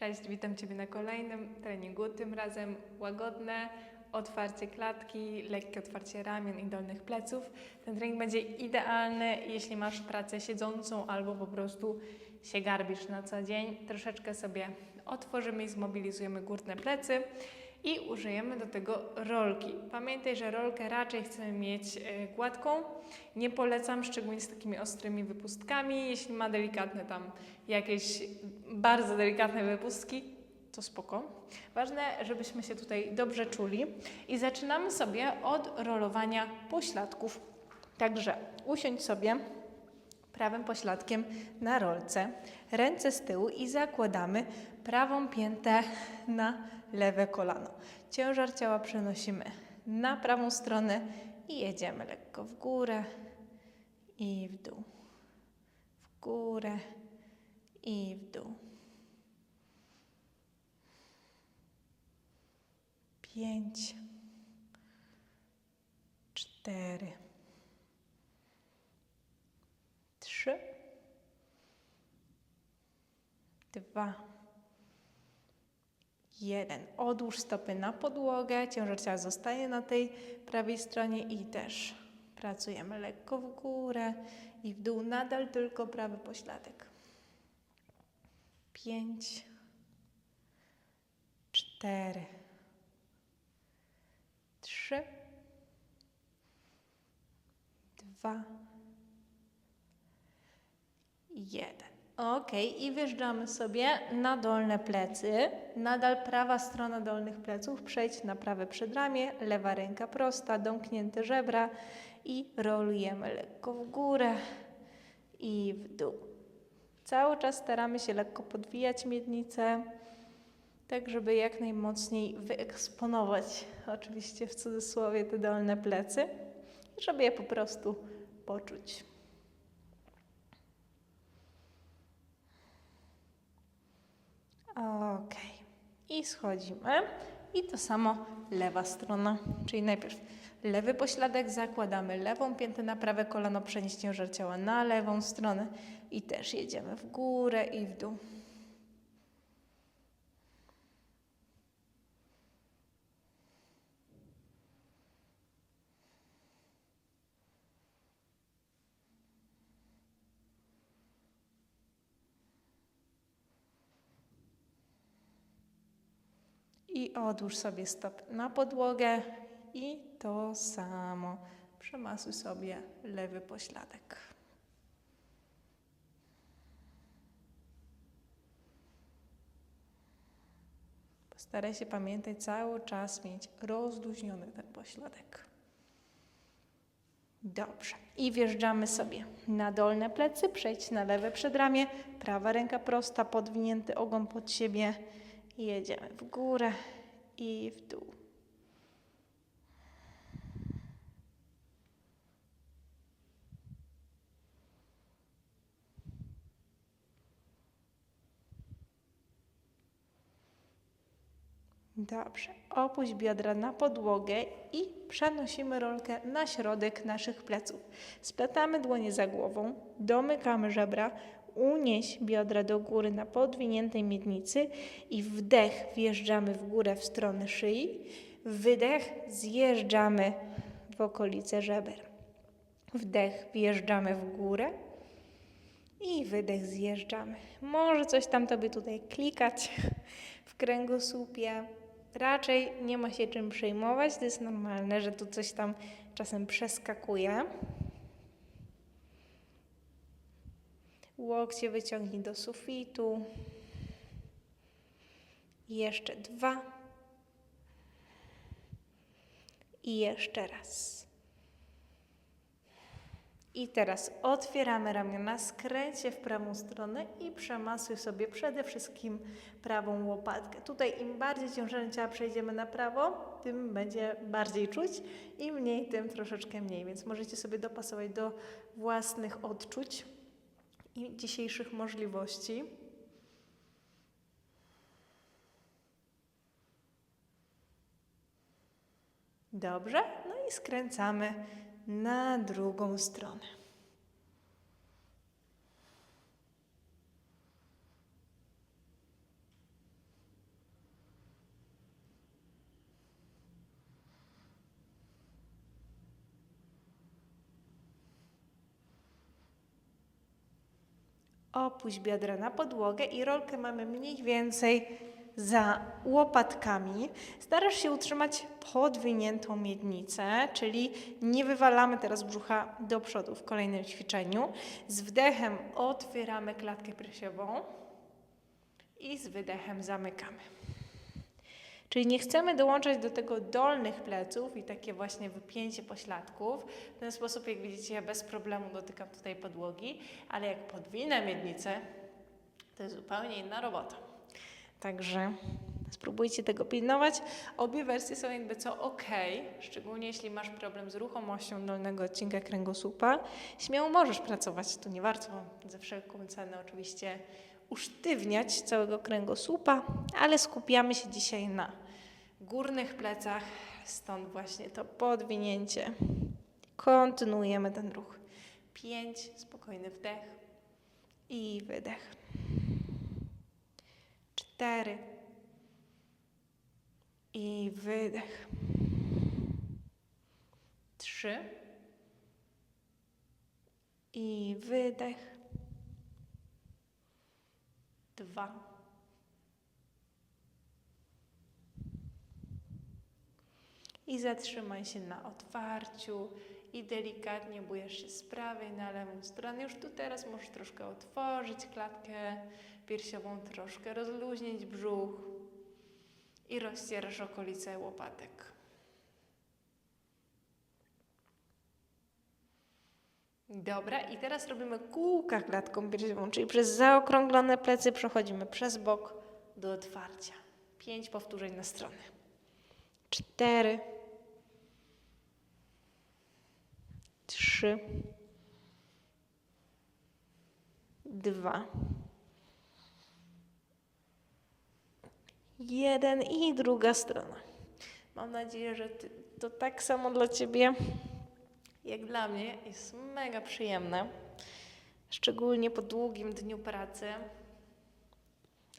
Cześć, witam Ciebie na kolejnym treningu. Tym razem łagodne otwarcie klatki, lekkie otwarcie ramion i dolnych pleców. Ten trening będzie idealny, jeśli masz pracę siedzącą albo po prostu się garbisz na co dzień. Troszeczkę sobie otworzymy i zmobilizujemy górne plecy i użyjemy do tego rolki. Pamiętaj, że rolkę raczej chcemy mieć e, gładką. Nie polecam, szczególnie z takimi ostrymi wypustkami. Jeśli ma delikatne tam jakieś bardzo delikatne wypustki, to spoko. Ważne, żebyśmy się tutaj dobrze czuli. I zaczynamy sobie od rolowania pośladków. Także usiądź sobie prawym pośladkiem na rolce, ręce z tyłu i zakładamy prawą piętę na lewe kolano. Ciężar ciała przenosimy na prawą stronę i jedziemy lekko w górę i w dół. W górę i w dół. Pięć, cztery, trzy, dwa, jeden. Odłóż stopy na podłogę, ciężar ciała zostaje na tej prawej stronie i też pracujemy lekko w górę i w dół, nadal tylko prawy pośladek. Pięć, cztery, trzy, dwa, jeden. Ok, i wjeżdżamy sobie na dolne plecy. Nadal prawa strona dolnych pleców. Przejdź na prawe przedramię, lewa ręka prosta, domknięte żebra i rolujemy lekko w górę i w dół. Cały czas staramy się lekko podwijać miednicę, tak żeby jak najmocniej wyeksponować, oczywiście w cudzysłowie, te dolne plecy, żeby je po prostu poczuć. Ok. I schodzimy. I to samo lewa strona, czyli najpierw lewy pośladek, zakładamy lewą piętę na prawe kolano, przenieść ciężar ciała na lewą stronę i też jedziemy w górę i w dół. I odłóż sobie stop na podłogę i to samo. Przemasuj sobie lewy pośladek. Postaraj się pamiętać cały czas mieć rozluźniony ten pośladek. Dobrze. I wjeżdżamy sobie na dolne plecy, przejdź na lewe przedramię, prawa ręka prosta, podwinięty ogon pod siebie. I jedziemy w górę i w dół. Dobrze. Opuść biodra na podłogę i przenosimy rolkę na środek naszych pleców. Splatamy dłonie za głową, domykamy żebra, unieś biodra do góry na podwiniętej miednicy i wdech wjeżdżamy w górę w stronę szyi, wydech zjeżdżamy w okolice żeber. Wdech wjeżdżamy w górę i wydech zjeżdżamy. Może coś tam tobie tutaj klikać w kręgosłupie. Raczej nie ma się czym przejmować, to jest normalne, że tu coś tam czasem przeskakuje. Łokcie wyciągnij do sufitu. Jeszcze dwa. I jeszcze raz. I teraz otwieramy ramiona, skręć w prawą stronę i przemasuj sobie przede wszystkim prawą łopatkę. Tutaj im bardziej ciężarem ciała przejdziemy na prawo, tym będzie bardziej czuć, im mniej, tym troszeczkę mniej. Więc możecie sobie dopasować do własnych odczuć i dzisiejszych możliwości. Dobrze, no i skręcamy na drugą stronę. Opuść biodra na podłogę i rolkę mamy mniej więcej za łopatkami. Starasz się utrzymać podwiniętą miednicę, czyli nie wywalamy teraz brzucha do przodu w kolejnym ćwiczeniu. Z wdechem otwieramy klatkę piersiową i z wydechem zamykamy. Czyli nie chcemy dołączać do tego dolnych pleców i takie właśnie wypięcie pośladków. W ten sposób, jak widzicie, bez problemu dotykam tutaj podłogi, ale jak podwinę miednicę, to jest zupełnie inna robota. Także spróbujcie tego pilnować. Obie wersje są jakby co ok, szczególnie jeśli masz problem z ruchomością dolnego odcinka kręgosłupa. Śmiało możesz pracować, tu nie warto za wszelką cenę oczywiście usztywniać całego kręgosłupa, ale skupiamy się dzisiaj na górnych plecach, stąd właśnie to podwinięcie. Kontynuujemy ten ruch. Pięć, spokojny wdech i wydech. Cztery i wydech. Trzy i wydech. Dwa. I zatrzymaj się na otwarciu i delikatnie bujesz się z prawej na lewą stronę. Już tu teraz możesz troszkę otworzyć klatkę piersiową, troszkę rozluźnić brzuch i rozcierasz okolice łopatek. Dobra, i teraz robimy kółka klatką piersiową, czyli przez zaokrąglone plecy przechodzimy przez bok do otwarcia. Pięć powtórzeń na stronę. Cztery. Trzy. Dwa. Jeden i druga strona. Mam nadzieję, że to tak samo dla Ciebie, jak dla mnie, jest mega przyjemne. Szczególnie po długim dniu pracy.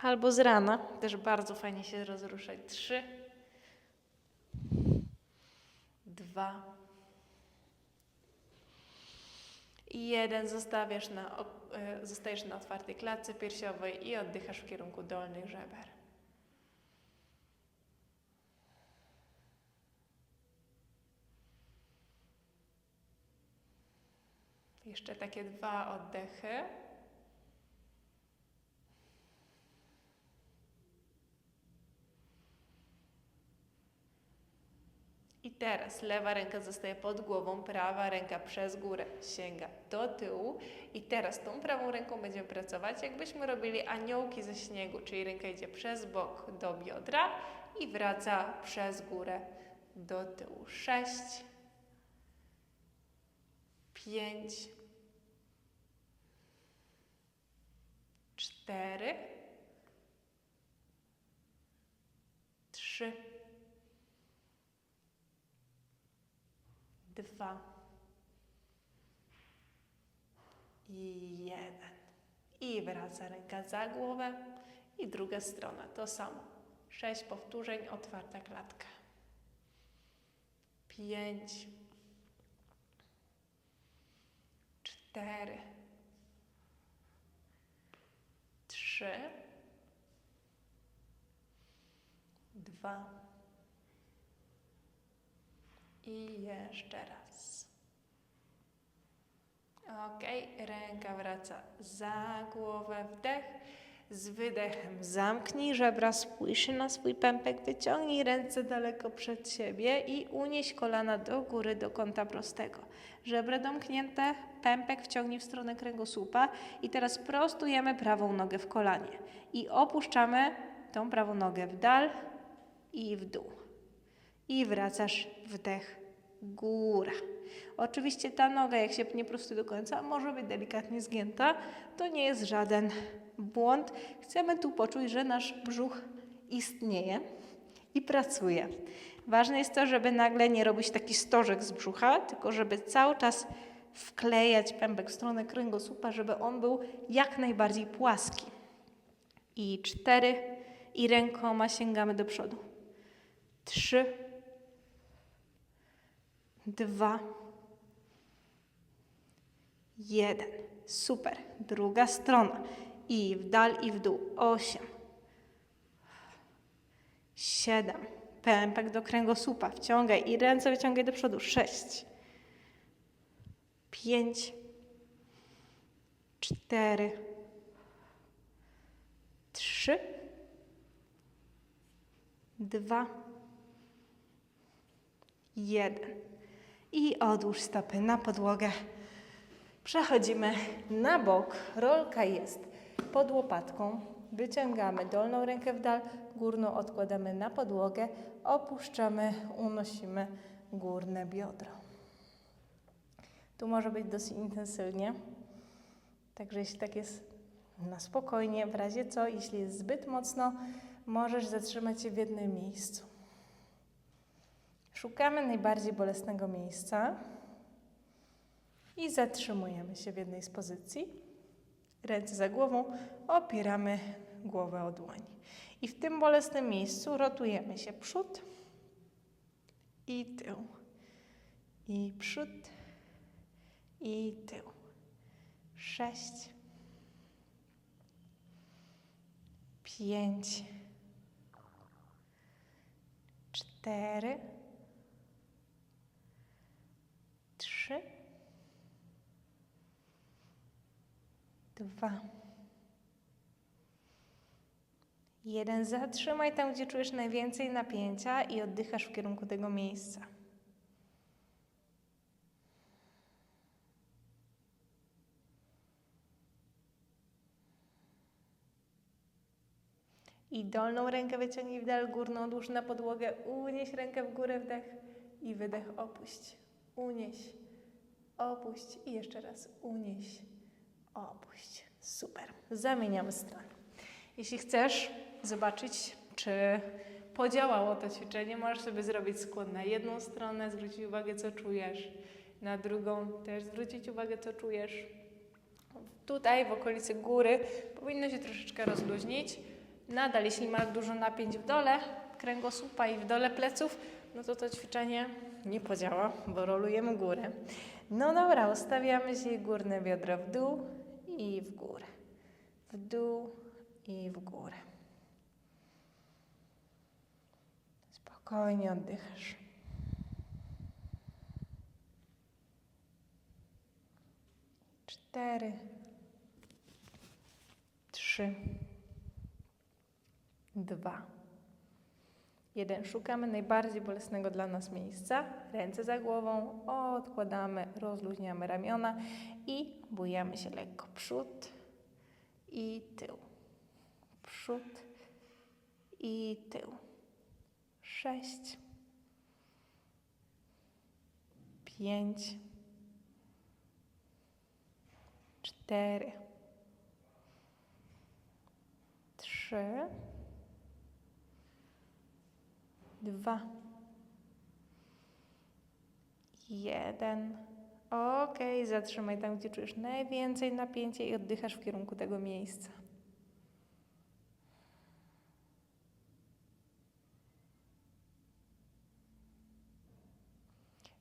Albo z rana. Też bardzo fajnie się rozruszać. Trzy. Dwa. I jeden zostawiasz na, e, zostajesz na otwartej klatce piersiowej i oddychasz w kierunku dolnych żeber. Jeszcze takie dwa oddechy. I teraz lewa ręka zostaje pod głową, prawa ręka przez górę sięga do tyłu. I teraz tą prawą ręką będziemy pracować, jakbyśmy robili aniołki ze śniegu, czyli ręka idzie przez bok do biodra i wraca przez górę do tyłu. Sześć, pięć, cztery, trzy, dwa i jeden. I wraca ręka za głowę i druga strona. To samo. Sześć powtórzeń, otwarta klatka. Pięć, cztery, trzy, dwa i jeszcze raz. Ok, ręka wraca za głowę, wdech. Z wydechem zamknij żebra, spójrz na swój pępek, wyciągnij ręce daleko przed siebie i unieś kolana do góry do kąta prostego. Żebra domknięte, pępek wciągnij w stronę kręgosłupa i teraz prostujemy prawą nogę w kolanie i opuszczamy tą prawą nogę w dal i w dół. I wracasz wdech, góra. Oczywiście ta noga, jak się nie prostuje do końca, może być delikatnie zgięta. To nie jest żaden błąd. Chcemy tu poczuć, że nasz brzuch istnieje i pracuje. Ważne jest to, żeby nagle nie robić taki stożek z brzucha, tylko żeby cały czas wklejać pępek w stronę kręgosłupa, żeby on był jak najbardziej płaski. I cztery. I rękoma sięgamy do przodu. Trzy. Dwa. jeden. Super. Druga strona. I w dal, i w dół. Osiem. Siedem. Pępek do kręgosłupa. Wciągaj i ręce wyciągaj do przodu. Sześć. Pięć. Cztery. Trzy. Dwa. Jeden. I odłóż stopy na podłogę. Przechodzimy na bok. Rolka jest pod łopatką. Wyciągamy dolną rękę w dal, górną odkładamy na podłogę, opuszczamy, unosimy górne biodro. Tu może być dosyć intensywnie, także jeśli tak jest na spokojnie, w razie co, jeśli jest zbyt mocno, możesz zatrzymać się w jednym miejscu. Szukamy najbardziej bolesnego miejsca i zatrzymujemy się w jednej z pozycji. Ręce za głową, opieramy głowę o dłoń. I w tym bolesnym miejscu rotujemy się przód i tył. I przód i tył. Sześć. Pięć. Cztery. Trzy. Dwa. Jeden. Zatrzymaj tam, gdzie czujesz najwięcej napięcia i oddychasz w kierunku tego miejsca. I dolną rękę wyciągnij w dal, górną odłóż na podłogę, unieś rękę w górę, wdech i wydech, opuść. Unieś, opuść i jeszcze raz unieś. Super. Zamieniamy stronę. Jeśli chcesz zobaczyć, czy podziałało to ćwiczenie, możesz sobie zrobić skłon na jedną stronę, zwrócić uwagę, co czujesz, na drugą też zwrócić uwagę, co czujesz. Tutaj w okolicy góry powinno się troszeczkę rozluźnić. Nadal, jeśli masz dużo napięć w dole kręgosłupa i w dole pleców, no to to ćwiczenie nie podziała, bo rolujemy górę. No dobra, ustawiamy się górne biodro w dół i w górę. W dół i w górę. Spokojnie oddychasz. Cztery. Trzy. Dwa. Jeden. Szukamy najbardziej bolesnego dla nas miejsca. Ręce za głową, odkładamy, rozluźniamy ramiona i bujamy się lekko. Przód i tył. Przód i tył. Sześć. Pięć. Cztery. Trzy. Dwa. Jeden. Ok, zatrzymaj tam, gdzie czujesz najwięcej napięcia i oddychasz w kierunku tego miejsca.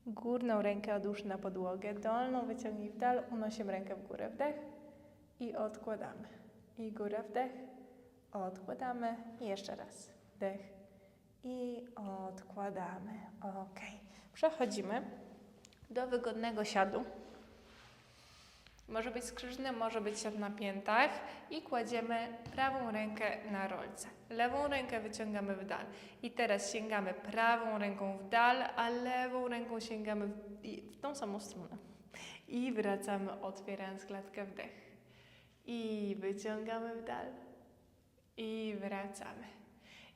Górną rękę odłóż na podłogę, dolną wyciągnij w dal, unosimy rękę w górę, wdech i odkładamy. I góra, wdech, odkładamy i jeszcze raz, wdech i odkładamy. Ok. Przechodzimy do wygodnego siadu. Może być skrzyżny, może być siad na piętach i kładziemy prawą rękę na rolce. Lewą rękę wyciągamy w dal. I teraz sięgamy prawą ręką w dal, a lewą ręką sięgamy w, w tą samą stronę. I wracamy, otwierając klatkę wdech. I wyciągamy w dal. I wracamy.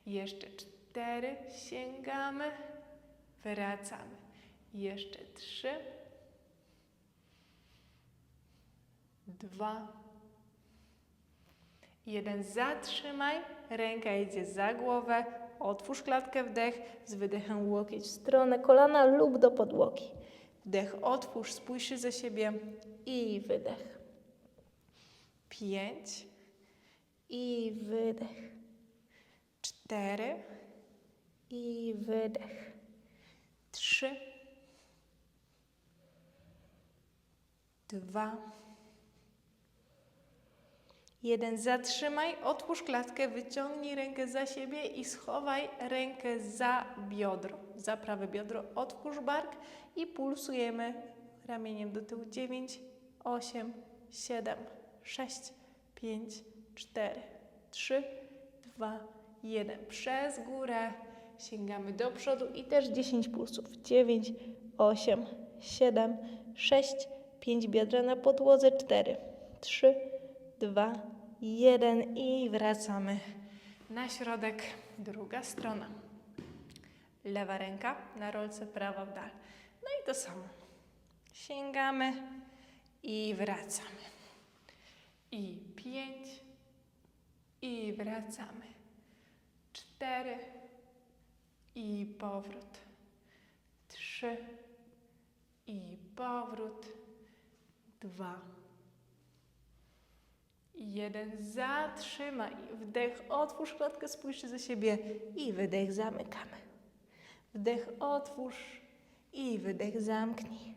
Jeszcze cztery, sięgamy, wracamy. Jeszcze trzy, dwa, jeden. Zatrzymaj, ręka idzie za głowę, otwórz klatkę wdech, z wydechem łokieć w stronę kolana lub do podłogi. Wdech, otwórz, spójrz za siebie i wydech. Pięć i wydech. Cztery i wydech. Trzy. Dwa, jeden. Zatrzymaj, otwórz klatkę, wyciągnij rękę za siebie i schowaj rękę za biodro, za prawe biodro. Otwórz bark i pulsujemy ramieniem do tyłu. Dziewięć, osiem, siedem, sześć, pięć, cztery, trzy, dwa, jeden. Przez górę sięgamy do przodu i też 10 pulsów. 9, 8, 7, 6, 5 biodra na podłodze, 4, 3, 2, 1 i wracamy na środek. Druga strona. Lewa ręka na rolce, prawa w dal. No i to samo. Sięgamy i wracamy. I pięć. I wracamy. Cztery. I powrót. Trzy. I powrót. Dwa. Jeden. Zatrzymaj. Wdech. Otwórz klatkę, spójrz za siebie. I wydech. Zamykamy. Wdech. Otwórz. I wydech. Zamknij.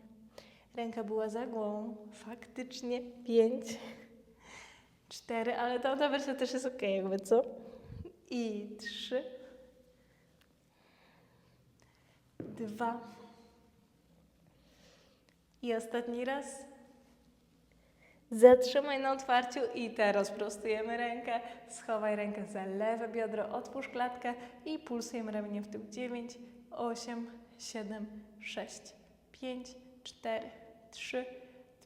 Ręka była za głową. Faktycznie. Pięć. Cztery, ale tamta wersja też jest ok, jakby co? I trzy. Dwa. I ostatni raz. Zatrzymaj na otwarciu i teraz prostujemy rękę. Schowaj rękę za lewe biodro, otwórz klatkę i pulsujemy ramieniem w tył. 9, 8, 7, 6, 5, 4, 3,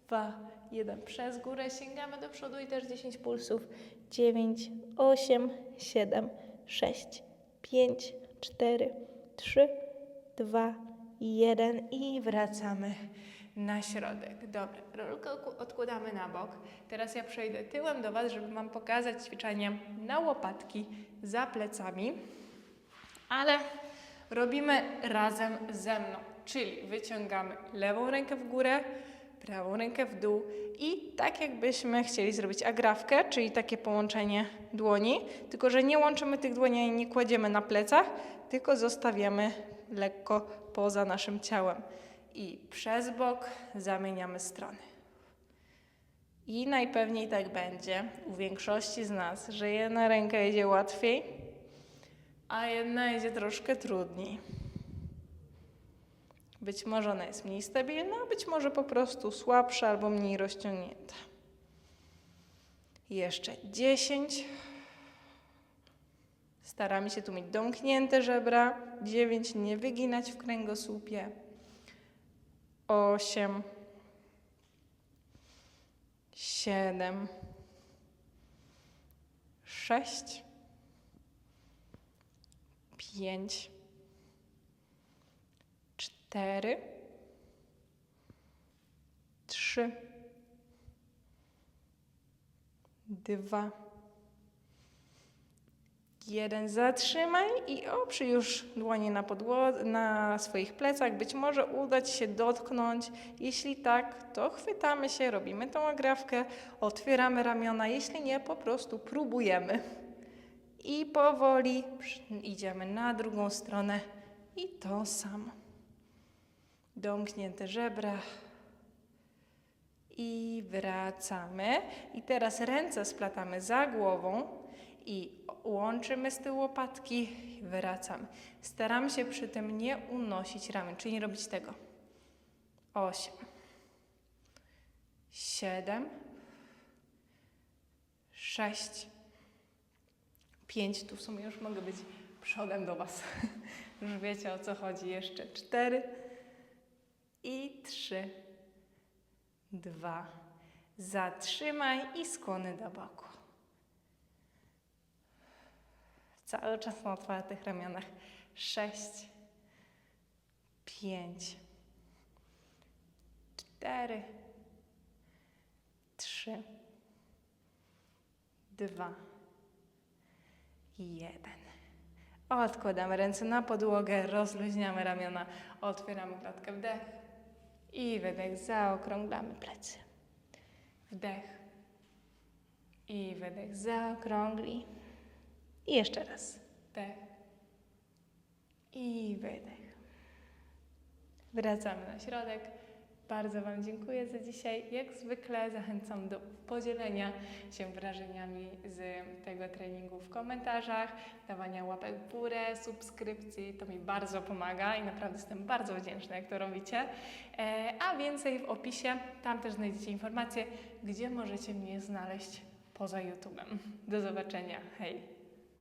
2, 1. Przez górę sięgamy do przodu i też 10 pulsów. 9, 8, 7, 6, 5, 4, 3, 2, 1 i wracamy na środek. Dobra, rolkę odkładamy na bok. Teraz ja przejdę tyłem do Was, żeby Wam pokazać ćwiczenie na łopatki za plecami, ale robimy razem ze mną, czyli wyciągamy lewą rękę w górę, prawą rękę w dół i tak jakbyśmy chcieli zrobić agrawkę, czyli takie połączenie dłoni, tylko że nie łączymy tych dłoni ani nie kładziemy na plecach, tylko zostawiamy lekko poza naszym ciałem. I przez bok zamieniamy strony. I najpewniej tak będzie u większości z nas, że jedna ręka idzie łatwiej, a jedna idzie troszkę trudniej. Być może ona jest mniej stabilna, być może po prostu słabsza albo mniej rozciągnięta. Jeszcze 10. Staramy się tu mieć domknięte żebra. 9. Nie wyginać w kręgosłupie. 8. 7. 6. 5. 4. 3. 2. Jeden zatrzymaj i oprzyj już dłonie na, podło- na swoich plecach. Być może uda Ci się dotknąć. Jeśli tak, to chwytamy się, robimy tą agrawkę, otwieramy ramiona. Jeśli nie, po prostu próbujemy. I powoli idziemy na drugą stronę i to samo. Domknięte żebra. I wracamy. I teraz ręce splatamy za głową i łączymy z tyłu łopatki i wracamy. Staramy się przy tym nie unosić ramion, czyli nie robić tego. Osiem. Siedem. Sześć. Pięć. Tu w sumie już mogę być przodem do Was. Już wiecie o co chodzi. Jeszcze cztery. I trzy. Dwa. Zatrzymaj i skłony do boku. Cały czas na otwartych ramionach. Sześć, pięć, cztery, trzy, dwa, jeden. Odkładamy ręce na podłogę, rozluźniamy ramiona, otwieramy klatkę wdech i wydech, zaokrąglamy plecy. Wdech i wydech, zaokrągli. I jeszcze raz. Wdech. I wydech. Wracamy na środek. Bardzo Wam dziękuję za dzisiaj. Jak zwykle zachęcam do podzielenia się wrażeniami z tego treningu w komentarzach, dawania łapek w górę, subskrypcji. To mi bardzo pomaga i naprawdę jestem bardzo wdzięczna, jak to robicie. E, a więcej w opisie, tam też znajdziecie informacje, gdzie możecie mnie znaleźć poza YouTube'em. Do zobaczenia. Hej!